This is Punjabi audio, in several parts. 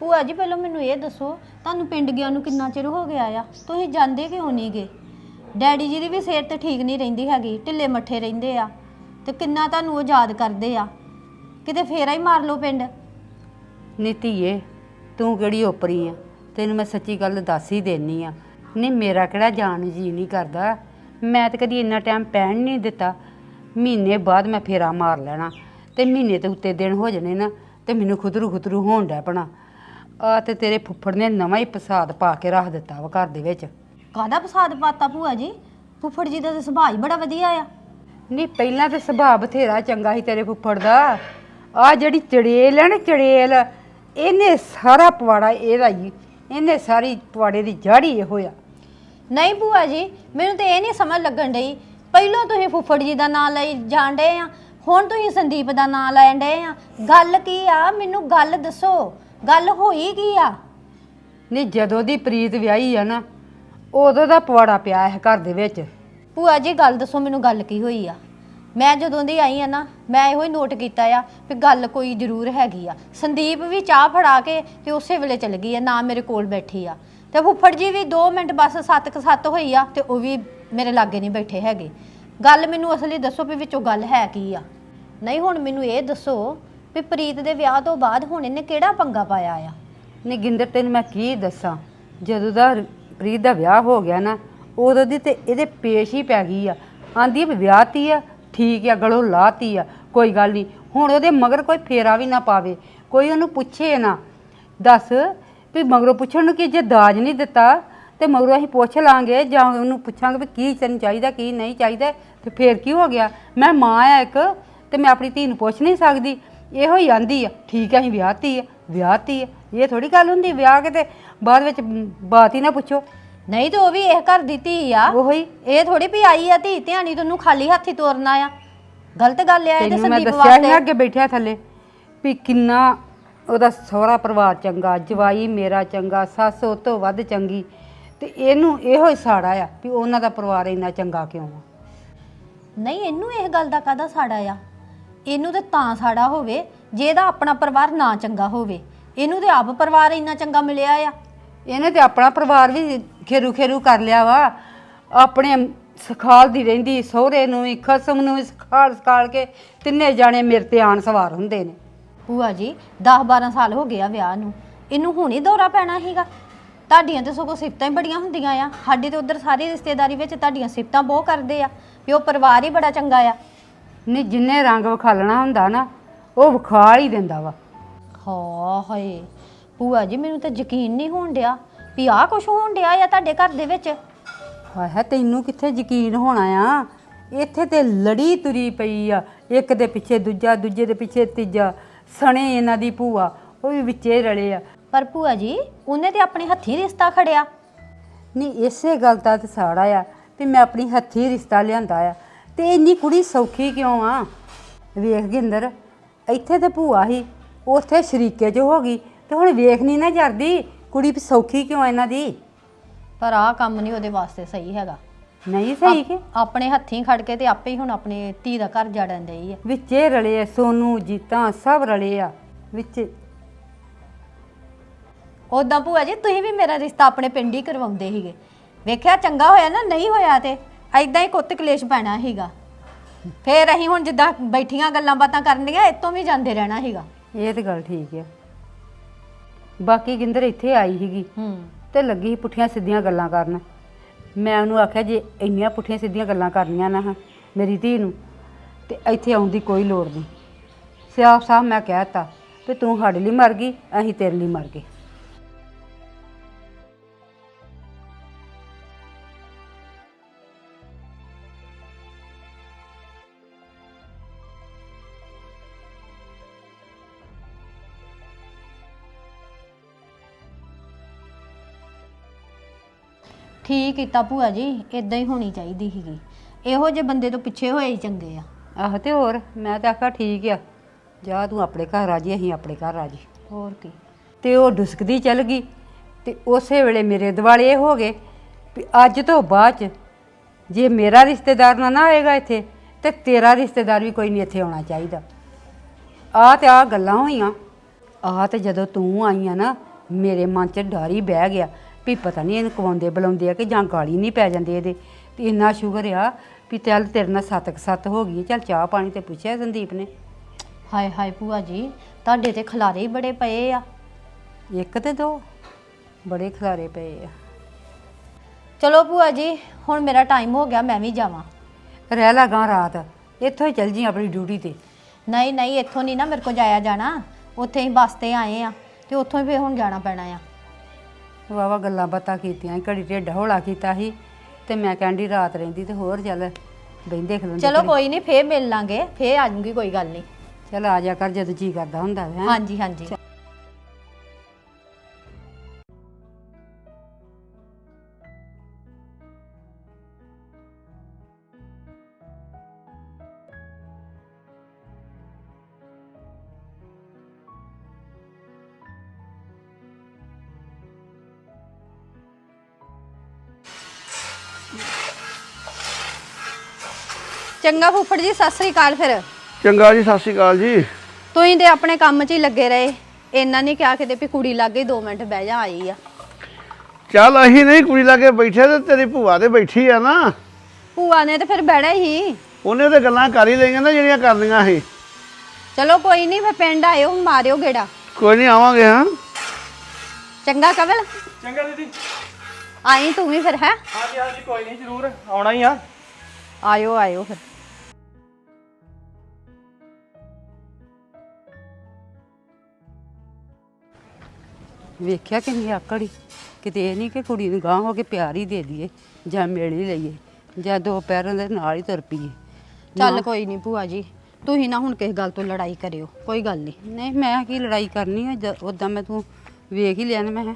ਭੂਆ ਜੀ, ਪਹਿਲਾਂ ਮੈਨੂੰ ਇਹ ਦੱਸੋ, ਤੁਹਾਨੂੰ ਪਿੰਡ ਗਿਆ ਨੂੰ ਕਿੰਨਾ ਚਿਰ ਹੋ ਗਿਆ ਆ? ਤੁਸੀਂ ਜਾਂਦੇ ਕਿਉਂ ਨਹੀਂ ਗੇ? ਡੈਡੀ ਜੀ ਦੀ ਵੀ ਸਿਹਤ ਠੀਕ ਨਹੀਂ ਰਹਿੰਦੀ ਹੈਗੀ, ਢਿੱਲੇ ਮੱਠੇ ਰਹਿੰਦੇ ਆ। ਤੇ ਕਿੰਨਾ ਤੁਹਾਨੂੰ ਉਹ ਯਾਦ ਕਰਦੇ ਆ? ਕਿਤੇ ਫੇਰਾ ਹੀ ਮਾਰ ਲਓ ਪਿੰਡ। ਨੀਤੀਏ ਤੂੰ ਕਿਹੜੀ ਓਪਰੀ ਆ? ਤੈਨੂੰ ਮੈਂ ਸੱਚੀ ਗੱਲ ਦੱਸ ਹੀ ਦੇਣੀ ਆ। ਨਹੀਂ ਮੇਰਾ ਕਿਹੜਾ ਜਾਣ ਜੀ ਨਹੀਂ ਕਰਦਾ। ਮੈਂ ਤਾਂ ਕਦੀ ਇੰਨਾ ਟਾਈਮ ਪੈਣ ਨਹੀਂ ਦਿੱਤਾ। ਮਹੀਨੇ ਬਾਅਦ ਮੈਂ ਫੇਰਾ ਮਾਰ ਲੈਣਾ। ਤੇ ਮਹੀਨੇ ਤੇ ਉੱਤੇ ਦਿਨ ਹੋ ਜਾਣੇ ਨਾ, ਤੇ ਮੈਨੂੰ ਖੁਦਰੂ ਖੁਦਰੂ ਹੋਣ ਡੈ ਪਣਾ। ਆ ਤੇ ਤੇਰੇ ਫੁੱਫੜ ਨੇ ਨਵਾਂ ਹੀ ਪ੍ਰਸਾਦ ਪਾ ਕੇ ਰੱਖ ਦਿੱਤਾ ਵਾ ਘਰ ਦੇ ਵਿੱਚ। ਕਾਹਦਾ ਪ੍ਰਸਾਦ ਪਾਤਾ ਭੂਆ ਜੀ? ਫੁੱਫੜ ਜੀ ਦਾ ਤਾਂ ਸੁਭਾਅ ਹੀ ਬੜਾ ਵਧੀਆ ਆ। ਨਹੀਂ ਪਹਿਲਾਂ ਤੇ ਸੁਭਾਅ ਬਥੇਰਾ ਚੰਗਾ ਸੀ ਤੇਰੇ ਫੁੱਫੜ ਦਾ। ਆ ਜਿਹੜੀ ਚੜੇਲ ਹੈ ਨਾ ਚੜੇਲ ਇਹਨੇ ਸਾਰਾ ਪਵਾੜਾ ਇਹਦਾ ਹੀ ਇਹਨੇ ਸਾਰੀ ਪਵਾੜੇ ਦੀ ਜੜ ਇਹੋ ਆ। ਨਹੀਂ ਭੂਆ ਜੀ ਮੈਨੂੰ ਤੇ ਇਹ ਨਹੀਂ ਸਮਝ ਲੱਗਣ ਡਈ। ਪਹਿਲਾਂ ਤੁਸੀਂ ਫੁੱਫੜ ਜੀ ਦਾ ਨਾਂ ਲਈ ਜਾਣ ਡਏ ਆ ਹੁਣ ਤੁਸੀਂ ਸੰਦੀਪ ਦਾ ਨਾਂ ਲੈਣ ਡਏ ਆ। ਗੱਲ ਕੀ ਆ? ਮੈਨੂੰ ਗੱਲ ਦੱਸੋ। ਗੱਲ ਹੋਈ ਕੀ ਆ? ਨਹੀਂ ਜਦੋਂ ਦੀ ਪ੍ਰੀਤ ਵਿਆਹੀ ਆ ਨਾ ਉਦੋਂ ਦਾ ਪਵਾੜਾ ਪਿਆ ਹੈ ਘਰ ਦੇ ਵਿੱਚ। ਭੂਆ ਜੀ ਗੱਲ ਦੱਸੋ ਮੈਨੂੰ ਗੱਲ ਕੀ ਹੋਈ ਆ? ਮੈਂ ਜਦੋਂ ਦੀ ਆਈ ਆ ਨਾ ਮੈਂ ਇਹੋ ਹੀ ਨੋਟ ਕੀਤਾ ਆ ਵੀ ਗੱਲ ਕੋਈ ਜ਼ਰੂਰ ਹੈਗੀ ਆ। ਸੰਦੀਪ ਵੀ ਚਾਹ ਫੜਾ ਕੇ ਤੇ ਉਸੇ ਵੇਲੇ ਚਲ ਗਈ ਆ ਨਾ ਮੇਰੇ ਕੋਲ ਬੈਠੀ ਆ। ਤੇ ਫੁੱਫੜ ਜੀ ਵੀ 2 ਮਿੰਟ ਬਸ ਸੱਤ ਕੁ ਸੱਤ ਹੋਈ ਆ ਤੇ ਉਹ ਵੀ ਮੇਰੇ ਲਾਗੇ ਨਹੀਂ ਬੈਠੇ ਹੈਗੇ। ਗੱਲ ਮੈਨੂੰ ਅਸਲੀ ਦੱਸੋ ਵੀ ਵਿੱਚੋਂ ਗੱਲ ਹੈ ਕੀ ਆ? ਨਹੀਂ ਹੁਣ ਮੈਨੂੰ ਇਹ ਦੱਸੋ ਵੀ ਪ੍ਰੀਤ ਦੇ ਵਿਆਹ ਤੋਂ ਬਾਅਦ ਹੁਣ ਇਹਨੇ ਕਿਹੜਾ ਪੰਗਾ ਪਾਇਆ ਆ? ਨਹੀਂ ਗਿੰਦਰ, ਤੈਨੂੰ ਮੈਂ ਕੀ ਦੱਸਾਂ? ਜਦੋਂ ਦਾ ਪ੍ਰੀਤ ਦਾ ਵਿਆਹ ਹੋ ਗਿਆ ਨਾ, ਉਦੋਂ ਦੀ ਤੇ ਇਹਦੇ ਪੇਸ਼ ਹੀ ਪੈ ਗਈ ਆ। ਆਂਦੀ ਆ ਵੀ ਵਿਆਹਤੀ ਆ, ਠੀਕ ਆ, ਗਲੋਂ ਲਾਤੀ ਆ, ਕੋਈ ਗੱਲ ਨਹੀਂ। ਹੁਣ ਉਹਦੇ ਮਗਰ ਕੋਈ ਫੇਰਾ ਵੀ ਨਾ ਪਾਵੇ, ਕੋਈ ਉਹਨੂੰ ਪੁੱਛੇ ਨਾ। ਦੱਸ ਵੀ ਮਗਰੋਂ ਪੁੱਛਣ ਨੂੰ ਕਿ ਜੇ ਦਾਜ ਨਹੀਂ ਦਿੱਤਾ, ਤੇ ਮਗਰੋਂ ਅਸੀਂ ਪੁੱਛ ਲਾਂਗੇ, ਜਾਂ ਉਹਨੂੰ ਪੁੱਛਾਂਗੇ ਵੀ ਕੀ ਤੈਨੂੰ ਚਾਹੀਦਾ, ਕੀ ਨਹੀਂ ਚਾਹੀਦਾ, ਤੇ ਫੇਰ ਕੀ ਹੋ ਗਿਆ? ਮੈਂ ਮਾਂ ਆ ਇੱਕ, ਤੇ ਮੈਂ ਆਪਣੀ ਧੀ ਨੂੰ ਪੁੱਛ ਨਹੀਂ ਸਕਦੀ। ਇਹੋ ਹੀ ਆਂਦੀ ਆ ਠੀਕ ਆ ਅਸੀਂ ਵਿਆਹਤੀ ਆ ਵਿਆਹਤੀ ਆ। ਇਹ ਥੋੜੀ ਗੱਲ ਹੁੰਦੀ ਵਿਆਹ ਕੇ ਤੇ ਬਾਅਦ ਵਿੱਚ ਬਾਤ ਹੀ ਨਾ ਪੁੱਛੋ। ਨਹੀਂ ਤੇ ਉਹ ਵੀ ਇਹ ਘਰ ਦੀ ਧੀ ਆ। ਉਹੋ ਇਹ ਥੋੜੀ ਵੀ ਆਈ ਆ ਧੀ ਧਿਆਣੀ ਤੈਨੂੰ ਖਾਲੀ ਹੱਥੀ ਤੋਰਨਾ ਆ। ਗਲਤ ਗੱਲ ਆ ਇਹ ਤੇ ਤੈਨੂੰ ਮੈਂ ਸੰਦੀਪ ਦੱਸਿਆ ਸੀ ਨਾ ਵਾਸਤੇ। ਅੱਗੇ ਬੈਠਿਆ ਥੱਲੇ ਵੀ ਕਿੰਨਾ ਉਹਦਾ ਸਹੁਰਾ ਪਰਿਵਾਰ ਚੰਗਾ ਜਵਾਈ ਮੇਰਾ ਚੰਗਾ ਸੱਸ ਉਹ ਤੋਂ ਵੱਧ ਚੰਗੀ। ਤੇ ਇਹਨੂੰ ਇਹੋ ਹੀ ਸਾੜਾ ਆ ਵੀ ਉਹਨਾਂ ਦਾ ਪਰਿਵਾਰ ਇੰਨਾ ਚੰਗਾ ਕਿਉਂ ਆ? ਨਹੀਂ ਇਹਨੂੰ ਇਹ ਗੱਲ ਦਾ ਕਾਹਦਾ ਸਾੜਾ ਆ? ਇਹਨੂੰ ਤੇ ਤਾਂ ਸਾੜਾ ਹੋਵੇ ਜੇ ਇਹਦਾ ਆਪਣਾ ਪਰਿਵਾਰ ਨਾ ਚੰਗਾ ਹੋਵੇ। ਇਹਨੂੰ ਤੇ ਆਪ ਪਰਿਵਾਰ ਇੰਨਾ ਚੰਗਾ ਮਿਲਿਆ ਆ। ਇਹਨੇ ਤੇ ਆਪਣਾ ਪਰਿਵਾਰ ਵੀ ਖੇਰੂ ਖੇਰੂ ਕਰ ਲਿਆ ਵਾ। ਆਪਣੇ ਸਖਾਲਦੀ ਰਹਿੰਦੀ ਸਹੁਰੇ ਨੂੰ ਵੀ ਖਸਮ ਨੂੰ ਵੀ ਸਖਾਲ ਸਖਾਲ ਕੇ ਤਿੰਨੇ ਜਾਣੇ ਮੇਰੇ ਤੇ ਆਣ ਸਵਾਰ ਹੁੰਦੇ ਨੇ। ਭੂਆ ਜੀ 10 12 ਸਾਲ ਹੋ ਗਏ ਆ ਵਿਆਹ ਨੂੰ। ਇਹਨੂੰ ਹੁਣ ਹੀ ਦੌਰਾ ਪੈਣਾ ਸੀਗਾ। ਤੁਹਾਡੀਆਂ ਤੇ ਸਗੋਂ ਸਿਫਤਾਂ ਹੀ ਬੜੀਆਂ ਹੁੰਦੀਆਂ ਆ। ਸਾਡੀ ਤੇ ਉਧਰ ਸਾਰੀ ਰਿਸ਼ਤੇਦਾਰੀ ਵਿੱਚ ਤੁਹਾਡੀਆਂ ਸਿਫਤਾਂ ਬਹੁਤ ਕਰਦੇ ਆ। ਵੀ ਉਹ ਪਰਿਵਾਰ ਹੀ ਬੜਾ ਚੰਗਾ ਆ। ਨਹੀਂ ਜਿੰਨੇ ਰੰਗ ਵਿਖਾਲਣਾ ਹੁੰਦਾ ਨਾ ਉਹ ਵਿਖਾ ਹੀ ਦਿੰਦਾ ਵਾ। ਹਾਂ ਹਾਏ ਭੂਆ ਜੀ ਮੈਨੂੰ ਤਾਂ ਯਕੀਨ ਨਹੀਂ ਹੋਣ ਡਿਆ ਵੀ ਆਹ ਕੁਝ ਹੋਣ ਡਿਆ ਆ ਤੁਹਾਡੇ ਘਰ ਦੇ ਵਿੱਚ। ਹਾਏ ਹਾਏ ਤੈਨੂੰ ਕਿੱਥੇ ਯਕੀਨ ਹੋਣਾ ਆ? ਇੱਥੇ ਤੇ ਲੜੀ ਤੁਰੀ ਪਈ ਆ ਇੱਕ ਦੇ ਪਿੱਛੇ ਦੂਜਾ ਦੂਜੇ ਦੇ ਪਿੱਛੇ ਤੀਜਾ ਸਣੇ ਇਹਨਾਂ ਦੀ ਭੂਆ ਉਹ ਵੀ ਵਿੱਚੇ ਰਲੇ ਆ। ਪਰ ਭੂਆ ਜੀ ਉਹਨੇ ਤੇ ਆਪਣੇ ਹੱਥੀਂ ਰਿਸ਼ਤਾ ਖੜਿਆ। ਨਹੀਂ ਇਸੇ ਗੱਲ ਦਾ ਤੇ ਸਾੜਾ ਆ ਵੀ ਮੈਂ ਆਪਣੀ ਹੱਥੀ ਰਿਸ਼ਤਾ ਲਿਆਂਦਾ ਆ। ਤੇ ਇੰਨੀ ਕੁੜੀ ਸੌਖੀ ਕਿਉਂ ਆ? ਵੇਖ ਗਿੰਦਰ ਇੱਥੇ ਤੇ ਭੂਆ ਹੀ ਉੱਥੇ ਸ਼ਰੀਕੇ 'ਚ ਹੋ ਗਈ ਤੇ ਹੁਣ ਵੇਖ ਨਹੀਂ ਨਾ ਜਰਦੀ ਕੁੜੀ ਵੀ ਸੌਖੀ ਕਿਉਂ ਆ ਇਹਨਾਂ ਦੀ? ਪਰ ਆਹ ਕੰਮ ਨਹੀਂ ਉਹਦੇ ਵਾਸਤੇ ਸਹੀ ਹੈਗਾ। ਨਹੀਂ ਸਹੀ ਕਿ? ਆਪਣੇ ਹੱਥੀਂ ਖੜ ਕੇ ਤੇ ਆਪੇ ਹੀ ਹੁਣ ਆਪਣੇ ਧੀ ਦਾ ਘਰ ਜੜਨ ਡਈ ਆ। ਵਿੱਚੇ ਰਲੇ ਆ ਸੋਨੂ ਜੀਤਾਂ ਸਭ ਰਲੇ ਆ ਵਿੱਚ। ਉਦਾਂ ਭੂਆ ਜੀ ਤੁਸੀਂ ਵੀ ਮੇਰਾ ਰਿਸ਼ਤਾ ਆਪਣੇ ਪਿੰਡ ਹੀ ਕਰਵਾਉਂਦੇ ਸੀਗੇ। ਵੇਖਿਆ ਚੰਗਾ ਹੋਇਆ ਨਾ ਨਹੀਂ ਹੋਇਆ ਤੇ? ਐਦਾਂ ਹੀ ਕੁੱਤ ਕਲੇਸ਼ ਪੈਣਾ ਸੀਗਾ। ਫੇਰ ਅਸੀਂ ਹੁਣ ਜਿੱਦਾਂ ਬੈਠੀਆਂ ਗੱਲਾਂ ਬਾਤਾਂ ਕਰਨੀਆਂ ਇਤੋਂ ਵੀ ਜਾਂਦੇ ਰਹਿਣਾ ਸੀਗਾ। ਇਹ ਤੇ ਗੱਲ ਠੀਕ ਆ। ਬਾਕੀ ਗਿੰਦਰ ਇੱਥੇ ਆਈ ਸੀਗੀ ਹੂੰ। ਤੇ ਲੱਗੀ ਸੀ ਪੁੱਠੀਆਂ ਸਿੱਧੀਆਂ ਗੱਲਾਂ ਕਰਨ। ਮੈਂ ਉਹਨੂੰ ਆਖਿਆ ਜੇ ਇੰਨੀਆਂ ਪੁੱਠੀਆਂ ਸਿੱਧੀਆਂ ਗੱਲਾਂ ਕਰਨੀਆਂ ਨਾ ਹਾਂ ਮੇਰੀ ਧੀ ਨੂੰ ਤੇ ਇੱਥੇ ਆਉਣ ਦੀ ਕੋਈ ਲੋੜ ਨਹੀਂ। ਸਿਆਫ ਸਾਹ ਮੈਂ ਕਹਿਤਾ ਵੀ ਤੂੰ ਸਾਡੇ ਲਈ ਮਰ ਗਈ ਅਸੀਂ ਤੇਰੇ ਲਈ ਮਰ ਗਏ। ਠੀਕ ਕੀਤਾ ਭੂਆ ਜੀ ਇਦਾਂ ਹੀ ਹੋਣੀ ਚਾਹੀਦੀ ਸੀਗੀ। ਇਹੋ ਜਿਹੇ ਬੰਦੇ ਤੋਂ ਪਿੱਛੇ ਹੋਏ ਹੀ ਚੰਗੇ ਆ। ਆਹ ਤੇ ਹੋਰ ਮੈਂ ਤਾਂ ਆਖਿਆ ਠੀਕ ਆ। ਜਾ ਤੂੰ ਆਪਣੇ ਘਰ ਰਾਜੀ ਅਸੀਂ ਆਪਣੇ ਘਰ ਰਾਜੀ ਹੋਰ ਕੀ। ਤੇ ਉਹ ਡੁਸਕਦੀ ਚੱਲ ਗਈ ਤੇ ਉਸੇ ਵੇਲੇ ਮੇਰੇ ਦਿਵਾਲੇ ਇਹ ਹੋ ਗਏ ਵੀ ਅੱਜ ਤੋਂ ਬਾਅਦ ਚ ਜੇ ਮੇਰਾ ਰਿਸ਼ਤੇਦਾਰ ਨਾ ਨਾ ਆਏਗਾ ਇੱਥੇ ਤੇ ਤੇਰਾ ਰਿਸ਼ਤੇਦਾਰ ਵੀ ਕੋਈ ਨਹੀਂ ਇੱਥੇ ਆਉਣਾ ਚਾਹੀਦਾ। ਆ ਤੇ ਆ ਗੱਲਾਂ ਹੋਈਆਂ। ਆ ਤੇ ਜਦੋਂ ਤੂੰ ਆਈ ਆ ਨਾ ਮੇਰੇ ਮਨ 'ਚ ਡਰ ਹੀ ਬਹਿ ਗਿਆ। ਵੀ ਪਤਾ ਨਹੀਂ ਇਹਨੂੰ ਕਵਾਉਂਦੇ ਬੁਲਾਉਂਦੇ ਆ ਕਿ ਜਾਂ ਗਾਲੀ ਨਹੀਂ ਪੈ ਜਾਂਦੀ ਇਹਦੇ। ਤੇ ਇੰਨਾ ਸ਼ੁਕਰ ਆ ਵੀ ਚੱਲ ਤੇਰੇ ਨਾਲ ਸੱਤ ਕੁ ਸੱਤ ਹੋ ਗਈ ਚੱਲ ਚਾਹ ਪਾਣੀ ਤੇ ਪੁੱਛਿਆ ਸੰਦੀਪ ਨੇ। ਹਾਏ ਹਾਏ ਭੂਆ ਜੀ ਤੁਹਾਡੇ ਤੇ ਖਲਾਰੇ ਹੀ ਬੜੇ ਪਏ ਆ। ਇੱਕ ਤੇ ਦੋ ਬੜੇ ਖਲਾਰੇ ਪਏ ਆ। ਚਲੋ ਭੂਆ ਜੀ ਹੁਣ ਮੇਰਾ ਟਾਈਮ ਹੋ ਗਿਆ ਮੈਂ ਵੀ ਜਾਵਾਂ। ਰਹਿ ਲਾ ਗਾਂ ਰਾਤ ਇੱਥੋਂ ਹੀ ਚੱਲ ਜੀ ਆਪਣੀ ਡਿਊਟੀ ਤੇ। ਨਹੀਂ ਨਹੀਂ ਇੱਥੋਂ ਨਹੀਂ ਨਾ ਮੇਰੇ ਕੋ ਜਾਇਆ ਜਾਣਾ। ਉੱਥੇ ਹੀ ਬੱਸ ਤੇ ਆਏ ਆ ਤੇ ਉੱਥੋਂ ਹੀ ਫੇਰ ਹੁਣ ਜਾਣਾ ਪੈਣਾ ਆ। ਵਾਵਾ ਗੱਲਾਂ ਬਾਤਾਂ ਕੀਤੀਆਂ ਘੜੀ ਢੇਡਾ ਹੌਲਾ ਕੀਤਾ ਸੀ ਤੇ ਮੈਂ ਕਹਿੰਦੀ ਰਾਤ ਰਹਿੰਦੀ ਤੇ ਹੋਰ ਚੱਲ ਬਹਿੰਦੇ ਖਲੋਂਦੇ ਚਲੋ ਘੜੀ। ਕੋਈ ਨਹੀਂ ਫੇਰ ਮਿਲ ਲਾਂਗੇ ਫੇਰ ਆ ਜਾਊਂਗੀ ਕੋਈ ਗੱਲ ਨਹੀਂ ਚੱਲ ਆ ਜਾ ਕਰ ਜਦੋਂ ਜੀ ਕਰਦਾ ਹੁੰਦਾ ਹੈ? ਹਾਂਜੀ ਹਾਂਜੀ। ਚੰਗਾ ਫੁੱਫੜ ਜੀ ਸਤਿ ਸ੍ਰੀ ਅਕਾਲ ਫਿਰ। ਚੰਗਾ ਜੀ ਸਤਿ ਸ਼੍ਰੀ ਅਕਾਲ ਜੀ। ਤੁਸੀਂ ਤੇ ਆਪਣੇ ਕੰਮ 'ਚ ਹੀ ਲੱਗੇ ਰਹੇ। ਇੰਨਾ ਨਹੀਂ ਕਿਹਾ ਕਿਤੇ ਵੀ ਕੁੜੀ ਲੱਗ ਗਈ 2 ਮਿੰਟ ਬਹਿ ਜਾ ਆਈ ਆ। ਚੱਲ ਅਸੀਂ ਨਹੀਂ ਕੁੜੀ ਲਾ ਕੇ ਬੈਠੇ ਤੇ ਤੇਰੀ ਭੂਆ ਤੇ ਬੈਠੀ ਆ ਨਾ। ਭੂਆ ਨੇ ਤੇ ਫਿਰ ਬਹਿਣਾ ਹੀ। ਉਹਨੇ ਤੇ ਗੱਲਾਂ ਕਰ ਹੀ ਲਈਆਂ ਨਾ ਜਿਹੜੀਆਂ ਕਰਨੀਆਂ ਸੀ। ਚਲੋ ਕੋਈ ਨਹੀਂ ਫਿਰ ਪਿੰਡ ਆਇਓ ਮਾਰਿਓ ਗੇੜਾ। ਕੋਈ ਨਹੀਂ ਆਵਾਂਗੇ ਹਾਂ। ਚੰਗਾ ਕਵਲ? ਚੰਗਾ ਦੀਦੀ। ਆਈ ਤੂੰ ਵੀ ਫਿਰ ਹੈ? ਹਾਂਜੀ ਹਾਂਜੀ ਕੋਈ ਨਹੀਂ ਜ਼ਰੂਰ ਆਉਣਾ ਹੀ ਆ। ਆਇਓ ਆਇਓ ਫਿਰ। ਵੇਖਿਆ ਕਿੰਨੀ ਆਕੜੀ ਕਿਤੇ ਇਹ ਨਹੀਂ ਕਿ ਕੁੜੀ ਨੂੰ ਗਾਂਹ ਹੋ ਕੇ ਪਿਆਰ ਹੀ ਦੇ ਦਈਏ ਜਾਂ ਮਿਲ ਹੀ ਲਈਏ ਜਾਂ ਦੋ ਪੈਰਾਂ ਦੇ ਨਾਲ ਹੀ ਤੁਰ ਪਈਏ। ਚੱਲ ਕੋਈ ਨਹੀਂ ਭੂਆ ਜੀ ਤੁਸੀਂ ਨਾ ਹੁਣ ਕਿਸੇ ਗੱਲ ਤੋਂ ਲੜਾਈ ਕਰਿਓ ਕੋਈ ਗੱਲ ਨਹੀਂ। ਨਹੀਂ ਮੈਂ ਕੀ ਲੜਾਈ ਕਰਨੀ ਹੈ ਉਦਾਂ ਮੈਂ ਤੂੰ ਵੇਖ ਹੀ ਲਿਆ ਨਾ ਮੈਂ ਕਿਹਾ।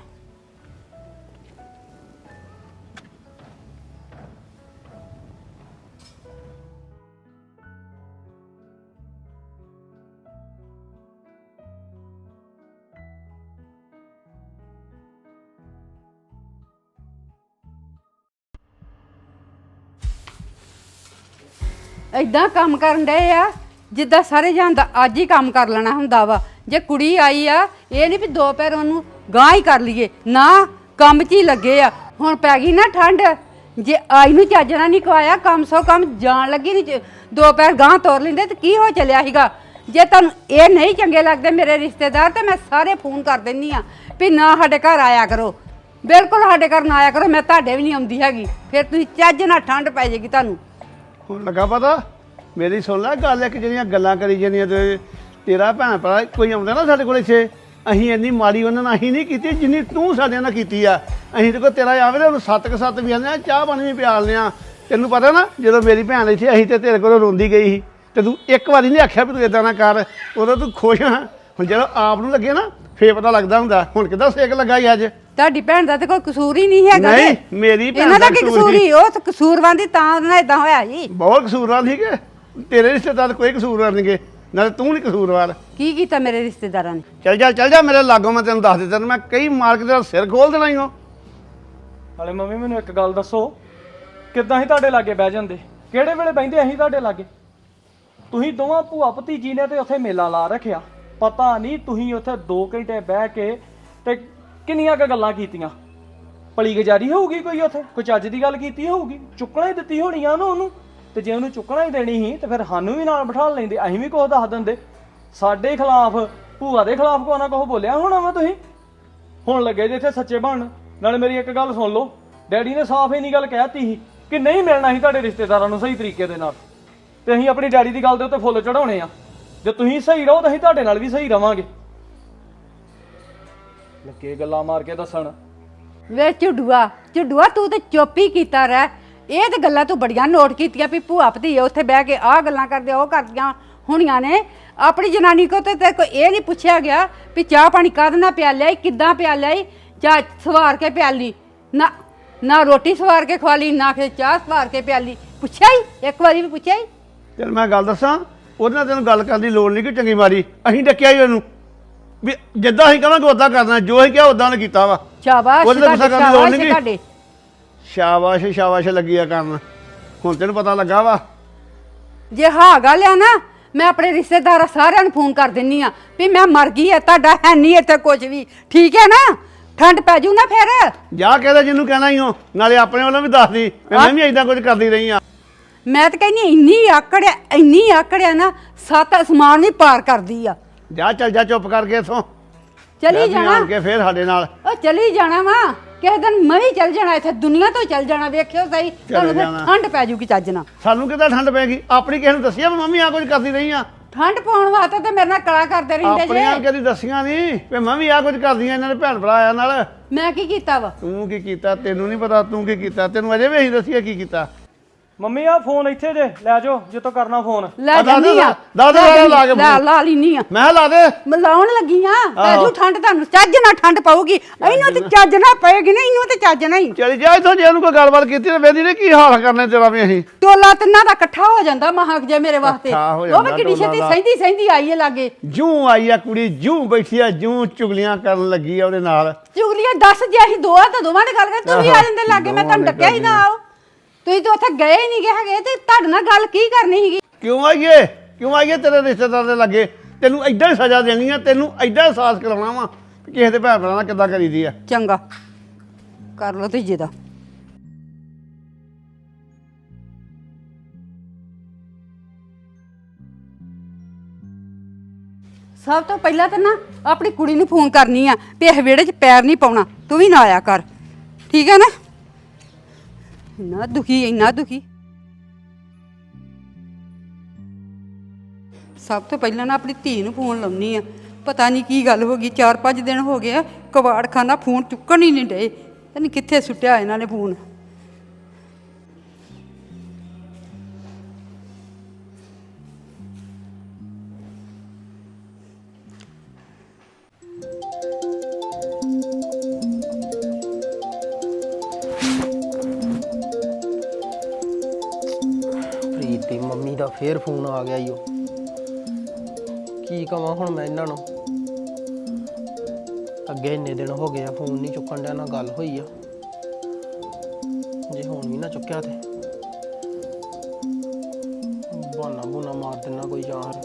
ਏਦਾਂ ਕੰਮ ਕਰਨ ਡਏ ਆ, ਜਿੱਦਾਂ ਸਾਰੇ ਜਾਂਦਾ ਅੱਜ ਹੀ ਕੰਮ ਕਰ ਲੈਣਾ ਹੁੰਦਾ ਵਾ। ਜੇ ਕੁੜੀ ਆਈ ਆ, ਇਹ ਨਹੀਂ ਵੀ ਦੋ ਪੈਰ ਉਹਨੂੰ ਗਾਂ ਹੀ ਕਰ ਲਈਏ। ਨਾ ਕੰਮ 'ਚ ਹੀ ਲੱਗੇ ਆ। ਹੁਣ ਪੈ ਗਈ ਨਾ ਠੰਡ, ਜੇ ਆਈ ਨੂੰ ਚੱਜ ਨਾਲ ਨਹੀਂ ਖਵਾਇਆ, ਕੰਮ ਸੋ ਕੰਮ ਜਾਣ ਲੱਗੀ ਨਹੀਂ ਦੋ ਪੈਰ ਗਾਂ ਤੋਰ ਲੈਂਦੇ ਤੇ ਕੀ ਹੋ ਚੱਲਿਆ ਸੀਗਾ? ਜੇ ਤੁਹਾਨੂੰ ਇਹ ਨਹੀਂ ਚੰਗੇ ਲੱਗਦੇ ਮੇਰੇ ਰਿਸ਼ਤੇਦਾਰ, ਤਾਂ ਮੈਂ ਸਾਰੇ ਫੋਨ ਕਰ ਦਿੰਨੀ ਆ ਵੀ ਨਾ ਸਾਡੇ ਘਰ ਆਇਆ ਕਰੋ। ਬਿਲਕੁਲ ਸਾਡੇ ਘਰ ਨਾ ਆਇਆ ਕਰੋ, ਮੈਂ ਤੁਹਾਡੇ ਵੀ ਨਹੀਂ ਆਉਂਦੀ ਹੈਗੀ। ਫਿਰ ਤੁਸੀਂ ਚੱਜ ਨਾਲ ਠੰਡ ਪੈ ਜਾਏਗੀ ਤੁਹਾਨੂੰ। ਹੁਣ ਲੱਗਾ ਪਤਾ? ਮੇਰੀ ਸੁਣ ਲੈ, ਗੱਲ ਇੱਕ ਜਿਹੜੀਆਂ ਗੱਲਾਂ ਕਰੀ ਜਾਂਦੀਆਂ ਤੇ ਤੇਰਾ ਭੈਣ ਭਰਾ ਕੋਈ ਆਉਂਦਾ ਨਾ ਸਾਡੇ ਕੋਲ ਇੱਥੇ, ਅਸੀਂ ਇੰਨੀ ਮਾੜੀ ਉਹਨਾਂ ਨਾਲ ਅਸੀਂ ਨਹੀਂ ਕੀਤੀ, ਜਿੰਨੀ ਤੂੰ ਸਾਡੇ ਨਾਲ ਕੀਤੀ ਆ। ਅਸੀਂ ਤੇ ਕੋ ਤੇਰਾ ਆਵੇ ਤੇ ਉਹਨੂੰ ਸੱਤ ਕੁ ਸੱਤ ਵੀ ਆਉਂਦੇ ਆ, ਚਾਹ ਪਾਣੀ ਵੀ ਪਿਆਲਦੇ ਆ। ਤੈਨੂੰ ਪਤਾ ਨਾ, ਜਦੋਂ ਮੇਰੀ ਭੈਣ ਇੱਥੇ ਅਸੀਂ ਤੇ ਤੇਰੇ ਕੋਲ ਰੋਂਦੀ ਗਈ ਸੀ, ਤੇ ਤੂੰ ਇੱਕ ਵਾਰੀ ਨਹੀਂ ਆਖਿਆ ਵੀ ਤੂੰ ਇਦਾਂ ਨਾ ਕਰ, ਉਦੋਂ ਤੂੰ ਖੁਸ਼ ਹਾਂ ਹੁਣ ਜਦੋਂ ਆਪ ਨੂੰ ਲੱਗੇ ਨਾ, ਫੇਰ ਪਤਾ ਲੱਗਦਾ ਹੁੰਦਾ, ਹੁਣ ਕਿੱਦਾਂ ਸੇਕ ਲੱਗਾ ਈ ਅੱਜ? ਤੁਹਾਡੀ ਭੈਣ ਦਾ ਤੇ ਕੋਈ ਕਸੂਰ ਹੀ ਨਹੀਂ ਹੈਗਾ ਨਹੀਂ, ਤੇ। ਮੇਰੀ ਭੈਣ ਇਹਨਾਂ ਦਾ ਕੀ ਕਸੂਰ। ਹੀ। ਉਹ ਤਾਂ ਕਸੂਰਵਾਨ ਦੀ ਤਾਂ ਉਹਦੇ ਨਾਲ ਇਦਾਂ ਹੋਇਆ ਜੀ ਬਹੁਤ ਕਸੂਰਵਾਰ ਠੀਕ ਹੈ ਤੇਰੇ ਰਿਸ਼ਤੇਦਾਰ ਕੋਈ ਕਸੂਰਵਾਰ ਨਹੀਂਗੇ। ਨਾਲੇ ਤੂੰ ਨਹੀਂ ਕਸੂਰਵਾਰ ਕੀ ਕੀਤਾ ਮੇਰੇ ਰਿਸ਼ਤੇਦਾਰਾਂ ਨੇ? ਚੱਲ ਜਾ ਚੱਲ ਜਾ ਮੇਰੇ ਲਾਗੋਂ ਮੈਂ ਤੈਨੂੰ ਦੱਸ ਦਿੱਤਾ ਮੈਂ ਕਈ ਮਾਰ ਕੇ ਤੇਰਾ ਸਿਰ ਖੋਲ ਦੇਣਾ ਹੀ ਹਾਂ ਹਲੇ ਮੰਮੀ ਮੈਨੂੰ ਇੱਕ ਗੱਲ ਦੱਸੋ। ਕਿੱਦਾਂ ਹੀ ਤੁਹਾਡੇ ਲਾਗੇ ਬਹਿ ਜਾਂਦੇ? ਕਿਹੜੇ ਵੇਲੇ ਬਹਿੰਦੇ ਅਸੀਂ ਤੁਹਾਡੇ ਲਾਗੇ? ਤੁਸੀਂ ਦੋਵਾਂ ਭੂਆ ਭਤੀਜੀ ਨੇ ਤੇ ਉੱਥੇ ਮੇਲਾ ਲਾ ਰੱਖਿਆ। ਪਤਾ ਨਹੀਂ ਤੁਸੀਂ ਉੱਥੇ 2 ਘੰਟੇ ਬਹਿ ਕੇ ਤੇ ਕਿੰਨੀਆਂ ਕ ਗੱਲਾਂ ਕੀਤੀਆਂ? ਭਲੀ ਗੁਜ਼ਾਰੀ ਹੋਊਗੀ ਕੋਈ ਉੱਥੇ? ਕੋਈ ਚੱਜ ਦੀ ਗੱਲ ਕੀਤੀ ਹੋਊਗੀ? ਚੁੱਕਣਾ ਹੀ ਦਿੱਤੀ ਹੋਣੀ ਆ ਨਾ ਉਹਨੂੰ। ਤੇ ਜੇ ਉਹਨੂੰ ਚੁੱਕਣਾ ਹੀ ਦੇਣੀ ਸੀ, ਤੇ ਫਿਰ ਸਾਨੂੰ ਵੀ ਨਾਲ ਬਿਠਾ ਲੈਂਦੇ, ਅਸੀਂ ਵੀ ਕੁਝ ਦੱਸ ਦਿੰਦੇ। ਸਾਡੇ ਖਿਲਾਫ, ਭੂਆ ਦੇ ਖਿਲਾਫ ਕੋ ਨਾ ਕੁਛ ਬੋਲਿਆ ਹੋਣਾ ਵਾ ਤੁਸੀਂ? ਹੁਣ ਲੱਗੇ ਜੇ ਇੱਥੇ ਸੱਚੇ ਬਣ। ਨਾਲੇ ਮੇਰੀ ਇੱਕ ਗੱਲ ਸੁਣ ਲਓ। ਡੈਡੀ ਨੇ ਸਾਫ਼ ਹੀ ਨਹੀਂ ਗੱਲ ਕਹਿਤੀ ਸੀ ਕਿ ਨਹੀਂ ਮਿਲਣਾ ਸੀ ਤੁਹਾਡੇ ਰਿਸ਼ਤੇਦਾਰਾਂ ਨੂੰ ਸਹੀ ਤਰੀਕੇ ਦੇ ਨਾਲ। ਤੇ ਅਸੀਂ ਆਪਣੀ ਡੈਡੀ ਦੀ ਗੱਲ ਦੇ ਉੱਤੇ ਫੁੱਲ ਚੜਾਉਣੇ ਆ। ਜੇ ਤੁਸੀਂ ਸਹੀ ਰਹੋ, ਤਾਂ ਅਸੀਂ ਤੁਹਾਡੇ ਨਾਲ ਵੀ ਸਹੀ ਰਵਾਂਗੇ। ਲੱਗੇ ਗੱਲਾਂ ਮਾਰ ਕੇ ਦੱਸਣ? ਵੇ ਝੁੱਡੂਆ ਝੁੱਡੂਆ ਤੂੰ ਤੇ ਚੁੱਪ ਹੀ ਕੀਤਾ ਰਹਿ। ਇਹ ਤੇ ਗੱਲਾਂ ਤੂੰ ਬੜੀਆਂ ਨੋਟ ਕੀਤੀਆਂ ਵੀ ਭੂਆ ਭਤੀ ਉੱਥੇ ਬਹਿ ਕੇ ਆਹ ਗੱਲਾਂ ਕਰਦੇ ਉਹ ਕਰਦੀਆਂ ਹੁਣੀਆਂ ਨੇ। ਆਪਣੀ ਜਨਾਨੀ ਕੋ ਤੇ ਤੇ ਕੋਈ ਇਹ ਨਹੀਂ ਪੁੱਛਿਆ ਗਿਆ ਵੀ ਚਾਹ ਪਾਣੀ ਕਾਹਦੇ ਨਾਲ ਪਿਆਲਿਆ ਈ ਕਿੱਦਾਂ ਪਿਆਲਿਆ ਈ ਚਾਹ ਸਵਾਰ ਕੇ ਪਿਆਲੀ ਨਾ ਨਾ ਰੋਟੀ ਸਵਾਰ ਕੇ ਖਵਾਲੀ ਨਾ ਕਿ ਚਾਹ ਸਵਾਰ ਕੇ ਪਿਆਲੀ ਪੁੱਛਿਆ ਹੀ? ਇੱਕ ਵਾਰੀ ਵੀ ਪੁੱਛਿਆ ਹੀ? ਚੱਲ ਮੈਂ ਗੱਲ ਦੱਸਾਂ ਉਹਦੇ ਨਾਲ ਤੈਨੂੰ ਗੱਲ ਕਰਨ ਦੀ ਲੋੜ ਨਹੀਂ ਕਿ ਚੰਗੀ ਮਾਰੀ। ਅਸੀਂ ਡੱਕਿਆ ਹੀ ਉਹਨੂੰ। ਵੀ ਜਿੱਦਾਂ ਅਸੀਂ ਕਹਾਂਗੇ ਉਦਾਂ ਕਰਨਾ ਜੋ ਅਸੀਂ ਕਿਹਾ ਉਦਾਂ ਉਹਨੇ ਕੀਤਾ ਵਾ। ਸ਼ਾਬਾਸ਼ ਉਹਦੇ ਤੇ ਗੁੱਸਾ ਤੁਹਾਡੇ, ਕਰਨ ਦੀ ਲੋੜ ਸ਼ਾਬਾਸ਼ ਨੀ ਗੀ। ਤੁਹਾਡੇ। ਸ਼ਾਬਾਸ਼ ਸ਼ਾਬਾਸ਼ ਲੱਗੀ ਆ ਕਰਨ। ਹੁਣ ਤੈਨੂੰ ਪਤਾ ਲੱਗਾ ਵਾ। ਜੇ ਹਾਂ ਗੱਲ ਆ ਨਾ ਮੈਂ ਆਪਣੇ ਰਿਸ਼ਤੇਦਾਰਾਂ ਸਾਰਿਆਂ ਨੂੰ ਫੋਨ ਕਰ ਦਿੰਨੀ ਆ ਵੀ ਮੈਂ ਮਰ ਗਈ ਐ ਤੁਹਾਡਾ ਹੈ ਨਹੀਂ ਇੱਥੇ ਕੁਝ ਵੀ। ਠੀਕ ਹੈ ਨਾ? ਠੰਡ ਪੈ ਜੂ ਨਾ ਫਿਰ। ਜਾ ਕਹਦਾ ਜਿਹਨੂੰ ਕਹਿਣਾ ਹੀ ਹੋ ਨਾਲੇ ਆਪਣੇ ਵੱਲੋਂ ਵੀ ਦੱਸ ਦੀ ਵੀ ਮੈਂ ਵੀ ਇਦਾਂ ਕੁਝ ਕਰਦੀ ਰਹੀ ਆ। ਮੈਂ ਤਾਂ ਕਹਿੰਨੀ ਇੰਨੀ ਆਕੜਿਆ ਇੰਨੀ ਆਕੜਿਆ ਨਾ ਸੱਤ ਅਸਮਾਨ ਵੀ ਪਾਰ ਕਰਦੀ ਆ। ਜਾ ਚੱਲ ਜਾ ਚੁੱਪ ਕਰਕੇ ਇਥੋਂ। ਚਲੀ ਜਾਣਾ। ਆਣ ਕੇ ਫੇਰ ਸਾਡੇ ਨਾਲ। ਉਹ ਚਲੀ ਜਾਣਾ ਵਾ। ਕਿਸੇ ਦਿਨ ਮੈਂ ਵੀ ਚਲ ਜਾਣਾ ਇੱਥੇ ਦੁਨੀਆ ਤੋਂ ਚਲ ਜਾਣਾ ਵੇਖਿਓ ਸਹੀ। ਤੁਹਾਨੂੰ ਫਿਰ ਜਾਣਾ। ਠੰਡ ਪੈ ਜੂਗੀ ਚੱਜ ਨਾਲ। ਸਾਨੂੰ ਕਿੱਦਾਂ ਠੰਡ ਪੈਗੀ? ਆਪਣੀ ਕਿਸੇ ਨੂੰ ਦੱਸਿਆ ਵੀ ਮੰਮੀ ਆ ਕੁਝ ਕਰਦੀ ਰਹੀ ਆ? ਠੰਡ ਪਾਉਣ ਵਾਸਤੇ ਤੇ ਮੇਰੇ ਨਾਲ ਕਲਾ ਕਰਦੇ ਰਹਿੰਦੇ ਆਪਣੀਆਂ ਜੇ ਕਦੀ ਦੱਸੀਆਂ ਨਹੀਂ ਵੀ ਮੈਂ ਵੀ ਆ ਕੁਝ ਕਰਦੀ ਆ ਇਹਨਾਂ ਦੇ ਭੈਣ ਭਰਾ ਆ ਨਾਲ। ਮੈਂ ਕੀ ਕੀਤਾ ਵਾ? ਤੂੰ ਕੀ ਕੀਤਾ? ਤੈਨੂੰ ਨਹੀਂ ਪਤਾ ਤੂੰ ਕੀ ਕੀਤਾ? ਤੈਨੂੰ ਅਜੇ ਵੀ ਅਸੀਂ ਦੱਸੀਏ ਕੀ ਕੀਤਾ। ਮੰਮੀ ਆ ਫੋਨ ਇੱਥੇ ਜੇ ਲੈ ਜਾਓ ਜਿੱਤੋਂ ਕਰਨਾ ਫੋਨ। ਲੈ ਜਾਂਦੀ ਆ। ਦੱਸ ਲੈ ਲਾ ਕੇ ਲੈ ਲਾ ਲੈਨੀ ਆ। ਮੈਂ ਲਾ ਦੇ। ਮੈਂ ਲਾਉਣ ਲੱਗੀ ਆ। ਜੂ ਠੰਡ ਤੁਹਾਨੂੰ ਚੱਜ ਨਾਲ ਠੰਡ ਪਊਗੀ। ਇਹਨੂੰ ਤੇ ਚੱਜ ਨਾਲ ਪਏਗੀ ਨਾ ਇਹਨੂੰ ਤੇ ਚੱਜ ਨਹੀਂ ਚਲੀ ਜਾ ਇਥੋਂ ਜੇ ਉਹਨੂੰ ਕੋਈ ਗੱਲਬਾਤ ਕੀਤੀ ਤੇ ਵੇਦੀ ਨੇ ਕੀ ਹਾਲ ਕਰਨੇ ਤੇਰਾ ਵੀ ਅਸੀਂ। ਟੋਲਾ ਤਿੰਨਾਂ ਦਾ ਇਕੱਠਾ ਹੋ ਜਾਂਦਾ ਮਹਾਕ ਜੇ ਮੇਰੇ ਵਾਸਤੇ। ਹੋ ਉਹ ਵੀ ਕਿੱਡੀ ਛੇਤੀ। ਸਹਿੰਦੀ ਸਹਿੰਦੀ ਆਈ ਹੈ ਲਾਗੇ। ਜੂੰ ਆਈ ਆ ਕੁੜੀ ਜੂੰ ਬੈਠੀ ਆ ਜੂੰ ਚੁਗਲੀਆਂ ਕਰਨ ਲੱਗੀ ਆ ਉਹਦੇ ਨਾਲ। ਚੁਗਲੀਆਂ ਦੱਸ ਜੇ ਅਸੀਂ ਦੋ ਆ ਤਾਂ ਦੋਵਾਂ ਨੇ ਗੱਲ ਕਰ ਤੂੰ ਵੀ ਆ ਜਾਂਦੇ ਲਾਗੇ ਮੈਂ ਤੁਹਾਨੂੰ ਡੱਕਿਆ ਹੀ ਨਾ ਆਓ। ਤੁਸੀਂ ਤਾਂ ਉੱਥੇ ਗਏ ਨਹੀਂ ਗਏ ਹੈਗੇ ਤੇ ਤੁਹਾਡੇ ਨਾਲ ਗੱਲ ਕੀ ਕਰਨੀ ਸੀਗੀ? ਕਿਉਂ ਆਈਏ? ਕਿਉਂ ਆਈਏ ਤੇਰੇ ਰਿਸ਼ਤੇਦਾਰ ਦੇ ਲੱਗੇ? ਤੈਨੂੰ ਹੀ ਸਜ਼ਾ ਦੇਣੀ ਆ ਤੈਨੂੰ ਐਦਾਂ ਅਹਿਸਾਸ ਕਰਾਉਣਾ ਵਾ ਕਿ ਕਿਸੇ ਦੇ ਭੈਣ ਭਰਾ ਨਾਲ ਕਿੱਦਾਂ ਕਰੀਦੀ ਆ। ਚੰਗਾ। ਕਰ ਲੋ ਤੀਜੇ ਦਾ। ਸਭ ਤੋਂ ਪਹਿਲਾਂ ਤਾਂ ਨਾ ਆਪਣੀ ਕੁੜੀ ਨੂੰ ਫੋਨ ਕਰਨੀ ਆ ਵੀ ਇਹ ਵਿਹੜੇ 'ਚ ਪੈਰ ਨਹੀਂ ਪਾਉਣਾ। ਤੂੰ ਵੀ ਨਾ ਆਇਆ ਕਰ। ਠੀਕ ਹੈ ਨਾ? ਇੰਨਾ ਦੁਖੀ ਇੰਨਾ ਦੁਖੀ। ਸਭ ਤੋਂ ਪਹਿਲਾਂ ਨਾ ਆਪਣੀ ਧੀ ਨੂੰ ਫੋਨ ਲਾਉਣੀ ਆ। ਪਤਾ ਨਹੀਂ ਕੀ ਗੱਲ ਹੋ ਗਈ 4-5 ਦਿਨ ਹੋ ਗਏ ਆ ਕਬਾੜਖਾਨਾ ਫੋਨ ਚੁੱਕਣ ਹੀ ਨਹੀਂ ਡੇ ਤੈਨੂੰ ਕਿੱਥੇ ਸੁੱਟਿਆ ਇਹਨਾਂ ਨੇ ਫੋਨ। ਫੇਰ ਫੋਨ ਆ ਗਿਆ ਈਓ ਕੀ ਕਵਾਂ ਹੁਣ ਮੈਂ ਇਹਨਾਂ ਨੂੰ? ਅੱਗੇ ਇੰਨੇ ਦਿਨ ਹੋ ਗਏ ਆ, ਫੋਨ ਨਹੀਂ ਚੁੱਕਣ ਡਿਆ, ਨਾ ਗੱਲ ਹੋਈ ਆ। ਜੇ ਹੁਣ ਵੀ ਨਾ ਚੁੱਕਿਆ ਤੇ। ਬਹਾਨਾ ਬੁਨਾ ਮਾਰ ਦੇਣਾ ਕੋਈ ਯਾਰ।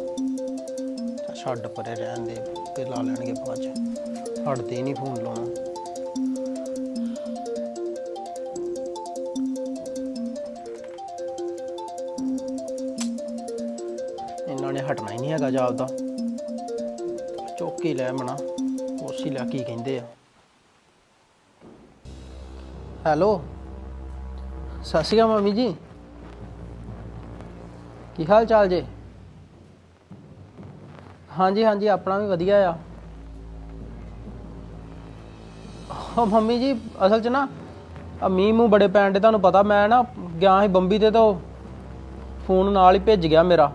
ਛੱਡ ਪਰੇ ਰਹਿਣ ਦੇ ਤੇ ਲਾ ਲੈਣਗੇ ਬਾਅਦ ਚ। ਹਟਦੇ ਨਹੀਂ ਫੋਨ ਲਾਉਣਾ। ਹਟਣਾ ਹੀ ਨਹੀਂ ਚੁੱਕ ਹੀ ਲੈ ਮਣਾ, ਉਸੇ ਲੈ ਕੀ ਕਹਿੰਦੇ ਆ। ਹੈਲੋ, ਸਤਿ ਸ਼੍ਰੀ ਅਕਾਲ ਮੰਮੀ ਜੀ। ਕੀ ਹਾਲ ਚਾਲ ਜੇ? ਹਾਂਜੀ ਹਾਂਜੀ, ਆਪਣਾ ਵੀ ਵਧੀਆ ਆ। ਉਹ ਮੰਮੀ ਜੀ, ਅਸਲ 'ਚ ਨਾ ਆ ਮੀਂਹ ਮੂੰਹ ਬੜੇ ਪੈਣ ਦੇ ਤੁਹਾਨੂੰ ਪਤਾ ਮੈਂ ਨਾ ਗਿਆ ਸੀ ਬੰਬੀ ਤੇ ਤਾਂ ਫੋਨ ਨਾਲ ਹੀ ਭਿੱਜ ਗਿਆ ਮੇਰਾ।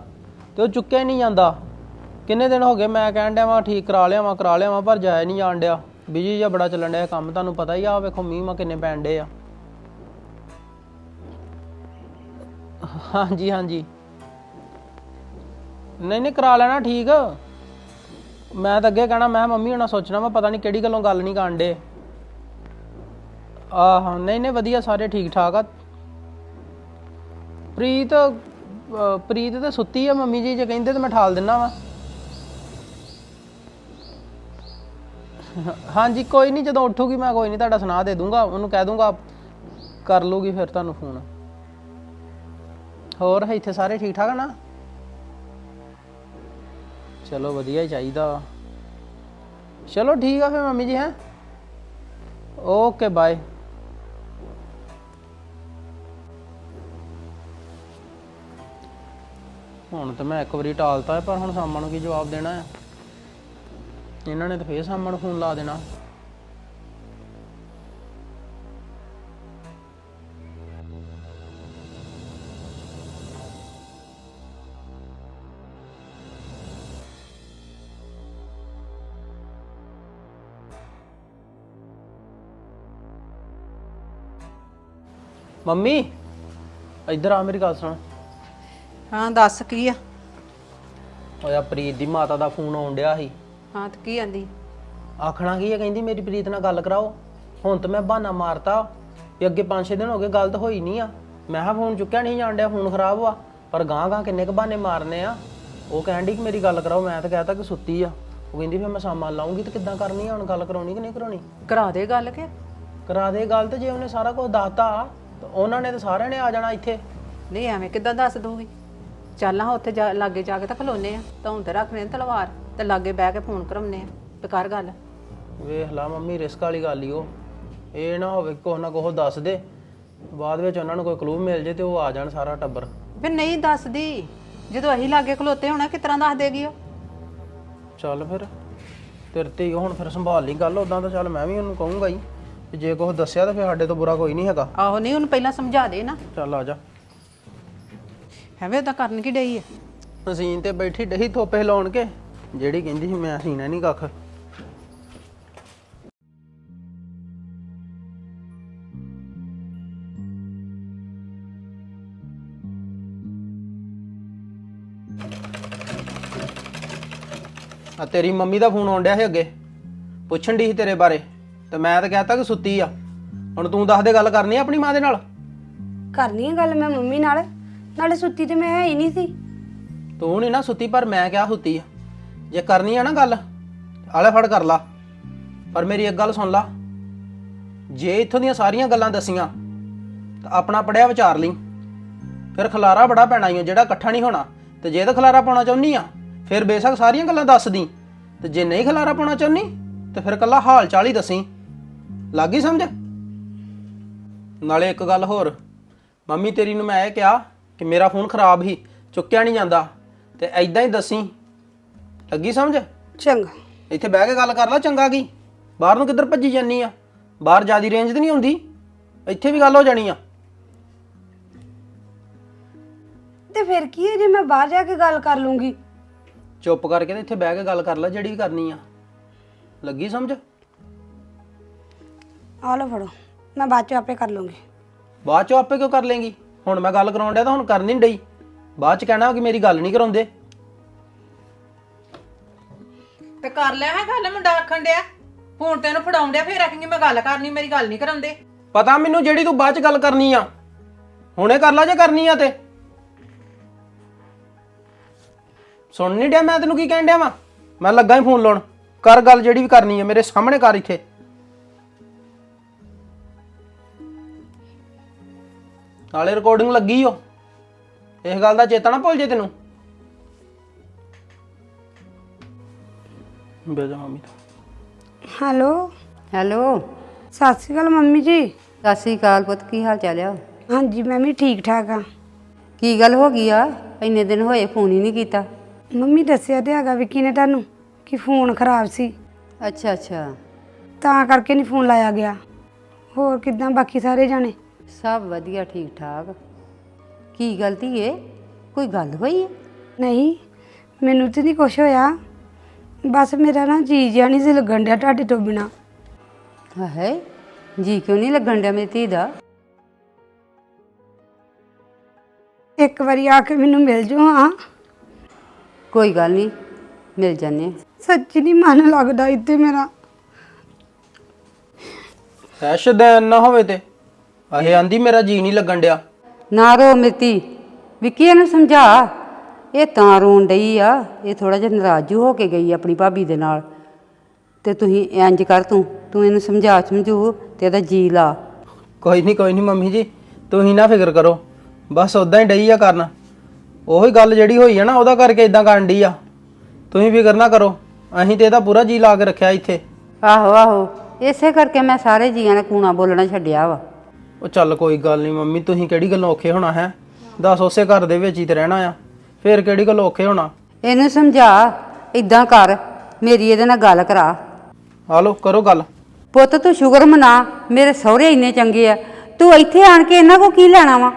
ਤੇ ਉਹ ਚੁੱਕਿਆ ਹੀ ਨਹੀਂ ਜਾਂਦਾ। ਕਿੰਨੇ ਦਿਨ ਹੋ ਗਏ ਮੈਂ ਕਹਿਣ ਡਿਆ ਵਾਂ, ਠੀਕ ਕਰਾ ਲਿਆ ਵਾਂ, ਕਰਾ ਲਿਆ ਵਾਂ, ਪਰ ਜਾਇਆ ਨਹੀਂ ਜਾਣ ਡਿਆ। ਬਿਜ਼ੀ ਜਿਹਾ ਬੜਾ ਚੱਲਣ ਡਿਆ ਕੰਮ, ਤੁਹਾਨੂੰ ਪਤਾ ਹੀ ਆ ਵੇਖੋ ਮੀਂਹ ਮਾ ਕਿੰਨੇ ਪੈਣ ਡੇ ਆ। ਹਾਂਜੀ ਹਾਂਜੀ। ਨਹੀਂ ਨਹੀਂ, ਕਰਾ ਲੈਣਾ ਠੀਕ। ਮੈਂ ਤਾਂ ਅੱਗੇ ਕਹਿਣਾ, ਮੈਂ ਕਿਹਾ ਮੰਮੀ ਹੁਣਾਂ ਸੋਚਣਾ ਮੈਂ ਪਤਾ ਨਹੀਂ ਕਿਹੜੀ ਗੱਲੋਂ ਗੱਲ ਨਹੀਂ ਕਰਨ ਡੇ ਆਹ, ਨਹੀਂ ਨਹੀਂ, ਵਧੀਆ, ਸਾਰੇ ਠੀਕ ਠਾਕ ਆ। ਪ੍ਰੀਤ ਅਹ, ਪ੍ਰੀਤ ਤਾਂ ਸੁੱਤੀ ਆ, ਮੰਮੀ ਜੀ ਜੇ ਕਹਿੰਦੇ ਤਾਂ ਮੈਂ ਠਾਲ ਦਿੰਨਾ ਵਾ। ਹਾਂਜੀ, ਕੋਈ ਨਹੀਂ, ਜਦੋਂ ਉੱਠੂਗੀ ਮੈਂ ਕੋਈ ਨਹੀਂ, ਤੁਹਾਡਾ ਸੁਣਾ ਦੇ ਦੂੰਗਾ, ਉਹਨੂੰ ਕਹਿ ਦੂੰਗਾ, ਕਰ ਲੂਗੀ ਫਿਰ ਤੁਹਾਨੂੰ ਫੋਨ। ਹੋਰ, ਇੱਥੇ ਸਾਰੇ ਠੀਕ ਠਾਕ ਆ ਨਾ? ਚਲੋ, ਵਧੀਆ ਹੀ ਚਾਹੀਦਾ। ਵਾ ਚਲੋ, ਠੀਕ ਆ ਫਿਰ ਮੰਮੀ ਜੀ, ਹੈ। Okay, bye. ਹੁਣ ਤਾਂ ਮੈਂ ਇੱਕ ਵਾਰੀ ਟਾਲਤਾ ਹੈ, ਪਰ ਹੁਣ ਸਾਮਾਂ ਨੂੰ ਕੀ ਜਵਾਬ ਦੇਣਾ ਹੈ? ਇਹਨਾਂ ਨੇ ਤਾਂ ਫੇਰ ਸਾਮਾਂ ਨੂੰ ਫੋਨ ਲਾ ਦੇਣਾ। ਮੰਮੀ, ਇੱਧਰ ਆ ਮੇਰੀ ਗੱਲ ਸੁਣ। ਹਾਂ ਦੱਸ ਕੀ ਆ? ਹੋਇਆ ਪ੍ਰੀਤ ਦੀ ਮਾਤਾ ਦਾ ਫੋਨ ਆਉਣ ਡਿਆ ਸੀ। ਹਾਂ ਤੇ ਕੀ ਆਂਦੀ? ਆਖਣਾ ਕੀ ਹੈ ਕਹਿੰਦੀ ਮੇਰੀ ਪ੍ਰੀਤ ਨਾਲ ਗੱਲ ਕਰਾਓ। ਹੁਣ ਤਾਂ ਮੈਂ ਬਹਾਨਾ ਮਾਰਤਾ ਵੀ ਅੱਗੇ 5-6 ਦਿਨ ਹੋ ਗਏ ਗੱਲ ਤਾਂ ਹੋਈ ਨਹੀਂ ਆ। ਮੈਂ ਕਿਹਾ ਫੋਨ ਚੁੱਕਿਆ ਨਹੀਂ ਜਾਣ ਡਿਆ ਫੋਨ ਖਰਾਬ ਵਾ। ਪਰ ਗਾਂ ਗਾਂ ਕਿੰਨੇ ਕ ਬਹਾਨੇ ਮਾਰਨੇ ਆ। ਉਹ ਕਹਿਣ ਡਈ ਕਿ ਮੇਰੀ ਗੱਲ ਕਰਾਓ ਮੈਂ ਤਾਂ ਕਹਿਤਾ ਕਿ ਸੁੱਤੀ ਆ। ਉਹ ਕਹਿੰਦੀ ਫਿਰ ਮੈਂ ਸਾਮਾਨ ਲਾਉਂਗੀ ਤੇ ਕਿੱਦਾਂ ਕਰਨੀ ਆ ਹੁਣ ਗੱਲ ਕਰਾਉਣੀ ਕਿ ਨਹੀਂ ਕਰਾਉਣੀ? ਕਰਾ ਦੇ ਗੱਲ ਕਿ? ਕਰਾ ਦੇ ਗੱਲ ਤੇ ਜੇ ਉਹਨੇ ਸਾਰਾ ਕੁਝ ਦੱਸਤਾ ਤਾਂ ਉਹਨਾਂ ਨੇ ਤਾਂ ਸਾਰਿਆਂ ਨੇ ਆ ਜਾਣਾ ਇੱਥੇ। ਨਹੀਂ ਐਵੇਂ ਕਿੱਦਾਂ ਦੱਸ ਦੂਗੀ ਚੱਲ ਹਾਂ ਉੱਥੇ ਜਾ ਲਾਗੇ ਜਾ ਕੇ ਤਾਂ ਖਲੋਨੇ ਆ ਤਾਂ ਹੁਣ ਤੇ ਰੱਖਨੇ ਤਲਵਾਰ ਤੇ ਲਾਗੇ ਬਹਿ ਕੇ ਫੋਨ ਕਰਾਉਨੇ ਆ ਤੇ ਕਰ ਗੱਲ। ਵੇਖ ਲਾ ਮੰਮੀ ਰਿਸਕ ਵਾਲੀ ਗੱਲ ਹੀ ਉਹ। ਇਹ ਨਾ ਹੋਵੇ ਕੋਹ ਨਾ ਕੋਹ ਦੱਸ ਦੇ ਬਾਅਦ ਵਿੱਚ ਉਹਨਾਂ ਨੂੰ ਕੋਈ ਕਲੂ ਮਿਲ ਜੇ ਤੇ ਉਹ ਆ ਜਾਣ ਸਾਰਾ ਟੱਬਰ। ਫਿਰ ਨਹੀਂ ਦੱਸਦੀ ਜਦੋਂ ਅਸੀਂ ਲਾਗੇ ਖਲੋਤੇ ਹੋਣਾ ਕਿਸ ਤਰ੍ਹਾਂ ਦੱਸ ਦੇਗੀ ਉਹ? ਚੱਲ ਫਿਰ ਤੇਰੇ ਤੇ ਹੀ ਹੁਣ ਫਿਰ ਸੰਭਾਲ ਲਈ ਗੱਲ ਉਦਾਂ ਤਾਂ ਚੱਲ ਮੈਂ ਵੀ ਉਹਨੂੰ ਕਹੂੰਗਾ ਹੀ ਜੇ ਕੁਝ ਦੱਸਿਆ ਤਾਂ ਫਿਰ ਸਾਡੇ ਤੋਂ ਬੁਰਾ ਕੋਈ ਨਹੀਂ ਹੈਗਾ। ਆਹੋ ਨਹੀਂ ਉਹਨੂੰ ਪਹਿਲਾਂ ਸਮਝਾ ਦੇ ਨਾ। ਚੱਲ ਆ ਜਾ। ਐਵੇਂ ਉਹਦਾ ਕਰਨ ਕੀ ਡਈ ਆ ਮਸ਼ੀਨ ਤੇ ਬੈਠੀ ਡਹੀ ਥੋਪੇ ਲਾਉਣ ਕੇ ਜਿਹੜੀ ਕਹਿੰਦੀ ਸੀ ਮੈਂ ਸੀਨਾ ਨਹੀਂ ਕੱਖ। ਆ ਤੇਰੀ ਮੰਮੀ ਦਾ ਫੋਨ ਆਉਣ ਡਿਆ ਸੀ ਅੱਗੇ। ਪੁੱਛਣ ਦੀ ਸੀ ਤੇਰੇ ਬਾਰੇ ਤੇ ਮੈਂ ਤਾਂ ਕਹਿਤਾ ਕਿ ਸੁੱਤੀ ਆ। ਹੁਣ ਤੂੰ ਦੱਸ ਦੇ ਗੱਲ ਕਰਨੀ ਆ ਆਪਣੀ ਮਾਂ ਦੇ ਨਾਲ? ਕਰਨੀ ਹੈ ਗੱਲ ਮੈਂ ਮੰਮੀ ਨਾਲ। ਨਾਲੇ ਸੁੱਤੀ ਤੇ ਮੈਂ ਹੈ ਹੀ ਨਹੀਂ ਸੀ। ਤੂੰ ਨਹੀਂ ਨਾ ਸੁੱਤੀ ਪਰ ਮੈਂ ਕਿਹਾ ਸੁੱਤੀ ਆ। ਜੇ ਕਰਨੀ ਆ ਨਾ ਗੱਲ ਆਲੇ ਫੜ ਕਰ ਲਾ। ਪਰ ਮੇਰੀ ਇੱਕ ਗੱਲ ਸੁਣ ਲਾ। ਜੇ ਇੱਥੋਂ ਦੀਆਂ ਸਾਰੀਆਂ ਗੱਲਾਂ ਦਸੀਆਂ ਤਾਂ ਆਪਣਾ ਪੜਿਆ ਵਿਚਾਰ ਲਈ। ਫਿਰ ਖਲਾਰਾ ਬੜਾ ਪੈਣਾ ਈ ਓ, ਜਿਹੜਾ ਇਕੱਠਾ ਨਹੀਂ ਹੋਣਾ। ਤੇ ਜੇ ਤਾਂ ਖਲਾਰਾ ਪਾਉਣਾ ਚਾਹੁੰਨੀ ਆ ਫਿਰ ਬੇਸ਼ੱਕ ਸਾਰੀਆਂ ਗੱਲਾਂ ਦੱਸ ਦੀ। ਤੇ ਜੇ ਨਹੀਂ ਖਲਾਰਾ ਪਾਉਣਾ ਚਾਹੁੰਨੀ ਤੇ ਫਿਰ ਕੱਲਾ ਹਾਲ ਚਾਲ ਹੀ ਦਸੀ। ਗਈ ਸਮਝ? ਨਾਲੇ ਇੱਕ ਗੱਲ ਹੋਰ। ਮੰਮੀ ਤੇਰੀ ਨੂੰ ਮੈਂ ਇਹ ਕਿਹਾ ਕਿ ਮੇਰਾ ਫੋਨ ਖਰਾਬ ਹੀ ਚੁੱਕਿਆ ਨਹੀਂ ਜਾਂਦਾ। ਤੇ ਐਦਾਂ ਹੀ ਦੱਸੀ। ਲੱਗੀ ਸਮਝ? ਚੰਗਾ। ਇੱਥੇ ਬਹਿ ਕੇ ਗੱਲ ਕਰ ਲੈ ਚੰਗਾ ਕੀ। ਬਾਹਰ ਨੂੰ ਕਿੱਧਰ ਭੱਜੀ ਜਾਨੀ ਆ? ਬਾਹਰ ਜਿਆਦੀ ਰੇਂਜ ਤੇ ਨਹੀਂ ਹੁੰਦੀ? ਇੱਥੇ ਵੀ ਗੱਲ ਹੋ ਜਾਣੀ ਆ। ਤੇ ਫਿਰ ਕੀ ਹੈ ਜੇ ਮੈਂ ਬਾਹਰ ਜਾ ਕੇ ਗੱਲ ਕਰ ਲੂੰਗੀ? ਚੁੱਪ ਕਰਕੇ ਤੇ ਇੱਥੇ ਬਹਿ ਕੇ ਗੱਲ ਕਰ ਲੈ ਜਿਹੜੀ ਵੀ ਕਰਨੀ ਆ। ਲੱਗੀ ਸਮਝ? ਆ ਲਓ ਫੜੋ। ਮੈਂ ਬਾਅਦ ਚ ਆਪੇ ਕਰ ਲੂੰਗੀ। ਬਾਅਦ ਚੋਂ ਆਪੇ ਕਿਉਂ ਕਰ ਲੇਂਗੀ? ਹੁਣ ਮੈਂ ਗੱਲ ਕਰਾਉਣ ਡਿਆ ਤਾਂ ਹੁਣ ਕਰਨ ਨਹੀਂ ਡਈ। ਬਾਅਦ ਚ ਕਹਿਣਾ ਕਿ ਮੇਰੀ ਗੱਲ ਨਹੀਂ ਕਰਾਉਂਦੇ। ਤੇ ਕਰ ਲਿਆ ਹੈ ਗੱਲ ਮੁੰਡਾ ਆਖਣ ਡਿਆ। ਹੁਣ ਤੈਨੂੰ ਫੜਾਉਣ ਡਿਆ ਫੇਰ ਆਖੇਂਗੀ ਮੈਂ ਗੱਲ ਕਰਨੀ ਮੇਰੀ ਗੱਲ ਨਹੀਂ ਕਰਾਉਂਦੇ। ਪਤਾ ਮੈਨੂੰ ਜਿਹੜੀ ਤੂੰ ਬਾਅਦ ਚ ਗੱਲ ਕਰਨੀ ਆ। ਹੁਣੇ ਕਰ ਲੈ ਜੇ ਕਰਨੀ ਆ ਤੇ। ਸੁਣ ਨਹੀਂ ਡਿਆ ਮੈਂ ਤੈਨੂੰ ਕੀ ਕਹਿਣ ਡਿਆ ਵਾ? ਮੈਂ ਲੱਗਾ ਹੀ ਫੋਨ ਲਾਉਣ। ਕਰ ਗੱਲ ਜਿਹੜੀ ਵੀ ਕਰਨੀ ਆ ਮੇਰੇ ਸਾਹਮਣੇ ਕਰ ਇੱਥੇ। ਨਾਲੇ ਰਿਕਾਰਡਿੰਗ ਲੱਗੀ ਓ। ਇਸ ਗੱਲ ਦਾ ਚੇਤਾ ਨਾ ਭੁੱਲ ਜੇ ਤੈਨੂੰ। ਬੇਜਾ ਮੰਮੀ ਹੈਲੋ। ਹੈਲੋ। ਸਤਿ ਸ਼੍ਰੀ ਅਕਾਲ ਮੰਮੀ ਜੀ। ਸਤਿ ਸ੍ਰੀ ਅਕਾਲ ਪੁੱਤ ਕੀ ਹਾਲ ਚਾਲ ਆ? ਹਾਂਜੀ ਮੈਂ ਵੀ ਠੀਕ ਠਾਕ ਆ। ਕੀ ਗੱਲ ਹੋ ਗਈ ਆ? ਇੰਨੇ ਦਿਨ ਹੋਏ ਫੋਨ ਹੀ ਨਹੀਂ ਕੀਤਾ। ਮੰਮੀ ਦੱਸਿਆ ਤੇ ਹੈਗਾ ਵਿੱਕੀ ਨੇ ਤੁਹਾਨੂੰ ਕਿ ਫੋਨ ਖਰਾਬ ਸੀ। ਅੱਛਾ ਅੱਛਾ। ਤਾਂ ਕਰਕੇ ਨਹੀਂ ਫੋਨ ਲਾਇਆ ਗਿਆ। ਹੋਰ ਕਿਦਾਂ ਬਾਕੀ ਸਾਰੇ ਜਾਣੇ? ਸਭ ਵਧੀਆ ਠੀਕ ਠਾਕ ਕੀ ਗਲਤੀ ਏ? ਕੋਈ ਗੱਲ ਹੋਈ ਨਹੀਂ ਮੈਨੂੰ ਤੇ ਨਹੀਂ ਕੁਛ ਹੋਇਆ। ਬਸ ਮੇਰਾ ਨਾ ਜੀ ਜਿਹਾ ਨਹੀਂ ਸੀ ਲੱਗਣ ਡਿਆ ਤੁਹਾਡੇ ਤੋਂ ਬਿਨਾ। ਹੈ ਜੀ ਕਿਉਂ ਨਹੀਂ ਲੱਗਣ ਡਿਆ ਮੇਰੀ ਧੀ ਦਾ? ਇੱਕ ਵਾਰੀ ਆ ਕੇ ਮੈਨੂੰ ਮਿਲ ਜਾਓ ਹਾਂ। ਕੋਈ ਗੱਲ ਨਹੀਂ ਮਿਲ ਜਾਂਦੇ ਹਾਂ। ਸੱਚੀ ਨਹੀਂ ਮਨ ਲੱਗਦਾ ਇੱਥੇ ਮੇਰਾ। ਐਸ਼ਦੈਨ ਨਾ ਹੋਵੇ ਤੇ। ਇਹ ਆਂਦੀ ਮੇਰਾ ਜੀ ਨਹੀਂ ਲੱਗਣ ਡਿਆ। ਨਾ ਰੋ ਮਿੱਤੀ ਵਿੱਕੀ ਇਹਨੂੰ ਸਮਝਾ। ਇਹ ਤਾਂ ਰੋਣ ਡਈ ਆ ਇਹ ਥੋੜਾ ਜਿਹਾ ਨਾਰਾਜ਼ੂ ਹੋ ਕੇ ਗਈ ਆਪਣੀ ਭਾਬੀ ਦੇ ਨਾਲ। ਤੇ ਤੁਸੀਂ ਇੰਜ ਕਰ ਤੂੰ ਤੂੰ ਇਹਨੂੰ ਸਮਝਾ ਸਮਝੂ ਤੇ ਇਹਦਾ ਜੀ ਲਾ। ਕੋਈ ਨਹੀਂ ਕੋਈ ਨਹੀਂ ਮੰਮੀ ਜੀ ਤੁਸੀਂ ਨਾ ਫਿਕਰ ਕਰੋ। ਬਸ ਉਦਾਂ ਹੀ ਡਈ ਆ ਕਰਨ। ਉਹੀ ਗੱਲ ਜਿਹੜੀ ਹੋਈ ਆ ਨਾ ਉਹਦਾ ਕਰਕੇ ਇਦਾਂ ਕਰਨ ਡਈ ਆ। ਤੁਸੀਂ ਫਿਕਰ ਨਾ ਕਰੋ ਅਸੀਂ ਤੇ ਇਹਦਾ ਪੂਰਾ ਜੀ ਲਾ ਕੇ ਰੱਖਿਆ ਇੱਥੇ। ਆਹੋ ਆਹੋ ਇਸੇ ਕਰਕੇ ਮੈਂ ਸਾਰੇ ਜੀਆਂ ਨੇ ਕੂਣਾ ਬੋਲਣਾ ਛੱਡਿਆ ਵਾ। ਉਹ ਚੱਲ ਕੋਈ ਗੱਲ ਨਹੀਂ ਮੰਮੀ ਤੁਸੀਂ ਕਿਹੜੀ ਗੱਲੋਂ ਔਖੇ ਹੋਣਾ ਹੈ? ਦੱਸ ਉਸੇ ਘਰ ਦੇ ਵਿੱਚ ਹੀ ਤੇ ਰਹਿਣਾ ਆ। ਫੇਰ ਕਿਹੜੀ ਗੱਲੋਂ ਔਖੇ ਹੋਣਾ? ਇਹਨੂੰ ਸਮਝਾ ਇਦਾਂ ਕਰ ਮੇਰੀ ਇਹਦੇ ਨਾਲ ਗੱਲ ਕਰਾ। ਹਾਲੋ ਕਰੋ ਗੱਲ। ਪੁੱਤ ਤੂੰ ਸ਼ੁਕਰ ਮਨਾ ਮੇਰੇ ਸਹੁਰੇ ਇੰਨੇ ਚੰਗੇ ਆ। ਤੂੰ ਇੱਥੇ ਆਣ ਕੇ ਇਹਨਾਂ ਕੋ ਕੀ ਲੈਣਾ ਵਾ?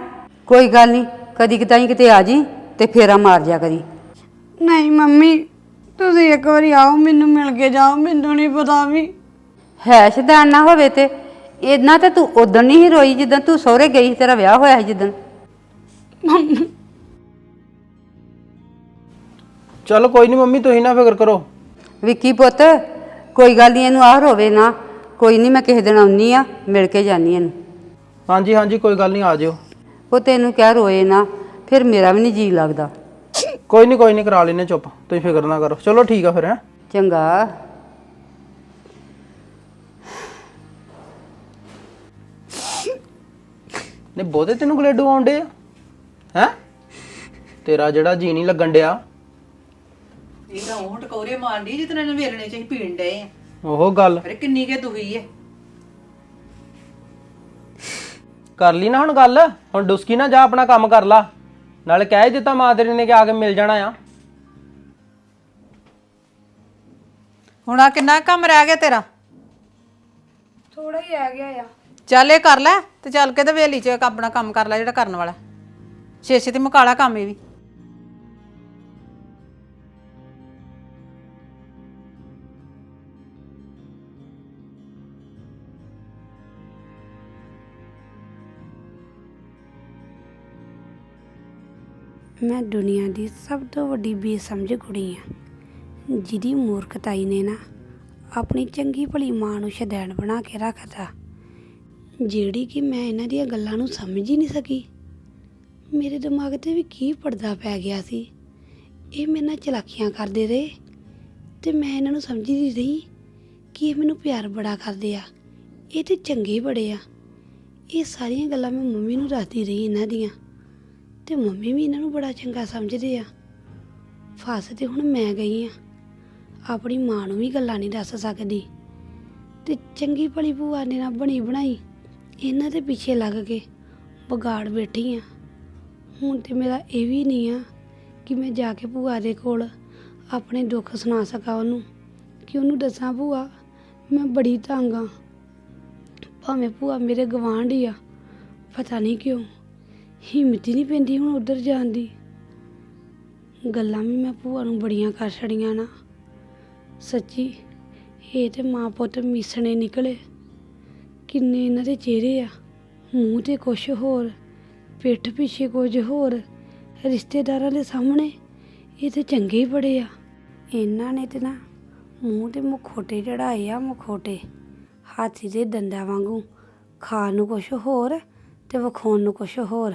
ਕੋਈ ਗੱਲ ਨਹੀਂ ਕਦੀ ਕਿਤਾਈ ਕਿਤੇ ਆ ਜੀ ਤੇ ਫੇਰਾ ਮਾਰ ਜਾ ਕਰੀ। ਨਹੀਂ ਮੰਮੀ ਤੁਸੀਂ ਇੱਕ ਵਾਰੀ ਆਓ ਮੈਨੂੰ ਮਿਲ ਕੇ ਜਾਓ ਮੈਨੂੰ ਨਹੀਂ ਪਤਾ ਵੀ। ਹੈ ਸ਼ੈਤਾਨ ਨਾ ਹੋਵੇ ਤੇ। ਇੰਨਾ ਤੇ ਤੂੰ ਉਦੋਂ ਨਹੀਂ ਸੀ ਰੋਈ ਜਿੱਦਾਂ ਤੂੰ ਸਹੁਰੇ ਗਈ ਸੀ, ਤੇਰਾ ਵਿਆਹ ਹੋਇਆ ਸੀ ਜਿੱਦਣ। ਚੱਲ ਕੋਈ ਨਹੀਂ ਮੰਮੀ ਤੁਸੀਂ ਨਾ ਫਿਕਰ ਕਰੋ। ਵਿੱਕੀ ਪੁੱਤ ਕੋਈ ਗੱਲ ਨਹੀਂ ਇਹਨੂੰ ਆਹ ਰੋਵੇ ਨਾ। ਕੋਈ ਨਹੀਂ ਮੈਂ ਕਿਸੇ ਦਿਨ ਆਉਣੀ ਆ ਮਿਲ ਕੇ ਜਾਨੀ ਇਹਨੂੰ। ਹਾਂਜੀ ਹਾਂਜੀ ਕੋਈ ਗੱਲ ਨਹੀਂ ਆ ਜਿਓ। ਉਹ ਤੈਨੂੰ ਕਹਿ ਰੋਏ ਨਾ ਫਿਰ ਮੇਰਾ ਵੀ ਨਹੀਂ ਜੀ ਲੱਗਦਾ। ਕੋਈ ਨਹੀਂ ਕੋਈ ਨਹੀਂ ਕਰਾ ਲੈਨੇ ਚੁੱਪ। ਤੁਸੀਂ ਫਿਕਰ ਨਾ ਕਰੋ। ਚਲੋ ਠੀਕ ਆ ਫਿਰ ਹੈ। ਚੰਗਾ। ਨੇ ਬਹੁਤੇ ਤੈਨੂੰ ਗਲੇਡੂ ਆਉਂਦੇ ਆ? ਹੈ? ਤੇਰਾ ਜਿਹੜਾ ਜੀ ਨਹੀਂ ਲੱਗਣ ਡਿਆ। ਇਹ ਤਾਂ ਉਹ ਟਕੋਰੇ ਮਾਰਦੀ ਜਿਤਨੇ ਨੇ ਵੇਲਣੇ ਚ ਪੀਣ ਡਏ ਆ। ਉਹ ਗੱਲ। ਅਰੇ ਕਿੰਨੀ ਕੇ ਦੁਖੀ ਹੈ ਕਰ ਲਈ ਨਾ ਹੁਣ ਗੱਲ। ਹੁਣ ਡੁਸਕੀ ਨਾ ਜਾ ਆਪਣਾ ਕੰਮ ਕਰ ਲਾ। ਨਾਲੇ ਕਹਿ ਦਿੱਤਾ ਮਾਂ ਤੇਰੀ ਨੇ ਕਿ ਆ ਕੇ ਮਿਲ ਜਾਣਾ ਆ। ਹੁਣ ਆ ਕਿੰਨਾ ਕੰਮ ਰਹਿ ਗਿਆ ਤੇਰਾ? ਥੋੜਾ ਹੀ ਰਹਿ ਗਿਆ ਆ। ਚੱਲ ਇਹ ਕਰ ਲੈ। ਤੇ ਚੱਲ ਕੇ ਤੇ ਵੇਲੀ ਚ ਆਪਣਾ ਕੰਮ ਕਰ ਲੈ ਜਿਹੜਾ ਕਰਨ ਵਾਲਾ। ਛੇ ਛੇ ਤੇ ਮੁਕਾਲਾ ਕੰਮ ਇਹ ਵੀ। ਮੈਂ ਦੁਨੀਆ ਦੀ ਸਭ ਤੋਂ ਵੱਡੀ ਬੇਸਮਝ ਕੁੜੀ ਆ। ਜਿਹਦੀ ਮੂਰਖਤਾਈ ਨੇ ਨਾ ਆਪਣੀ ਚੰਗੀ ਭਲੀ ਮਾਂ ਨੂੰ ਸ਼ੈਤਾਨ ਬਣਾ ਕੇ ਰੱਖਤਾ। ਜਿਹੜੀ ਕਿ ਮੈਂ ਇਹਨਾਂ ਦੀਆਂ ਗੱਲਾਂ ਨੂੰ ਸਮਝ ਹੀ ਨਹੀਂ ਸਕੀ। ਮੇਰੇ ਦਿਮਾਗ ਤੇ ਵੀ ਕੀ ਪਰਦਾ ਪੈ ਗਿਆ ਸੀ। ਇਹ ਮੇਰੇ ਨਾਲ ਚਲਾਕੀਆਂ ਕਰਦੇ ਰਹੇ ਤੇ ਮੈਂ ਇਹਨਾਂ ਨੂੰ ਸਮਝਦੀ ਰਹੀ ਕਿ ਇਹ ਮੈਨੂੰ ਪਿਆਰ ਬੜਾ ਕਰਦੇ ਆ, ਇਹ ਤੇ ਚੰਗੇ ਬੜੇ ਆ। ਇਹ ਸਾਰੀਆਂ ਗੱਲਾਂ ਮੈਂ ਮੰਮੀ ਨੂੰ ਦੱਸਦੀ ਰਹੀ ਇਹਨਾਂ ਦੀਆਂ ਤੇ ਮੰਮੀ ਵੀ ਇਹਨਾਂ ਨੂੰ ਬੜਾ ਚੰਗਾ ਸਮਝਦੇ ਆ। ਫਸ ਤੇ ਹੁਣ ਮੈਂ ਗਈ ਆ, ਆਪਣੀ ਮਾਂ ਨੂੰ ਵੀ ਗੱਲਾਂ ਨਹੀਂ ਦੱਸ ਸਕਦੀ ਤੇ ਚੰਗੀ ਭਲੀ ਭੂਆ ਨੇ ਨਾ ਬਣੀ ਬਣਾਈ। ਇਹਨਾਂ ਦੇ ਪਿੱਛੇ ਲੱਗ ਕੇ ਵਿਗਾੜ ਬੈਠੀ ਆ। ਹੁਣ ਤੇ ਮੇਰਾ ਇਹ ਵੀ ਨਹੀਂ ਆ ਕਿ ਮੈਂ ਜਾ ਕੇ ਭੂਆ ਦੇ ਕੋਲ ਆਪਣੇ ਦੁੱਖ ਸੁਣਾ ਸਕਾਂ ਉਹਨੂੰ। ਕਿ ਉਹਨੂੰ ਦੱਸਾਂ, ਭੂਆ, ਮੈਂ ਬੜੀ ਤੰਗ ਆ। ਭਾਵੇਂ ਭੂਆ ਮੇਰੇ ਗਵਾਂਢੀ ਆ, ਪਤਾ ਨਹੀਂ ਕਿਉਂ ਹਿੰਮਤ ਹੀ ਨਹੀਂ ਪੈਂਦੀ ਹੁਣ ਉਧਰ ਜਾਣ ਦੀ। ਗੱਲਾਂ ਵੀ ਮੈਂ ਭੂਆ ਨੂੰ ਬੜੀਆਂ ਕਰ ਛੜੀਆਂ ਨਾ। ਸੱਚੀ, ਇਹ ਤੇ ਮਾਂ ਪੁੱਤ ਮਿਸਣੇ ਨਿਕਲੇ। ਕਿੰਨੇ ਇਹਨਾਂ ਦੇ ਚਿਹਰੇ ਆ, ਮੂੰਹ ਤੇ ਕੁਛ ਹੋਰ, ਪਿੱਠ ਪਿੱਛੇ ਕੁਝ ਹੋਰ, ਰਿਸ਼ਤੇਦਾਰਾਂ ਦੇ ਸਾਹਮਣੇ ਇਹ ਤੇ ਚੰਗੇ ਹੀ ਬੜੇ ਆ। ਇਹਨਾਂ ਨੇ ਤੇ ਨਾ ਮੂੰਹ ਤੇ ਮੁਖੋਟੇ ਚੜਾਏ ਆ ਮੁਖੋਟੇ, ਹਾਥੀ ਦੇ ਦੰਦਾਂ ਵਾਂਗੂ, ਖਾਣ ਨੂੰ ਕੁਛ ਹੋਰ ਤੇ ਵਿਖਾਉਣ ਨੂੰ ਕੁਛ ਹੋਰ।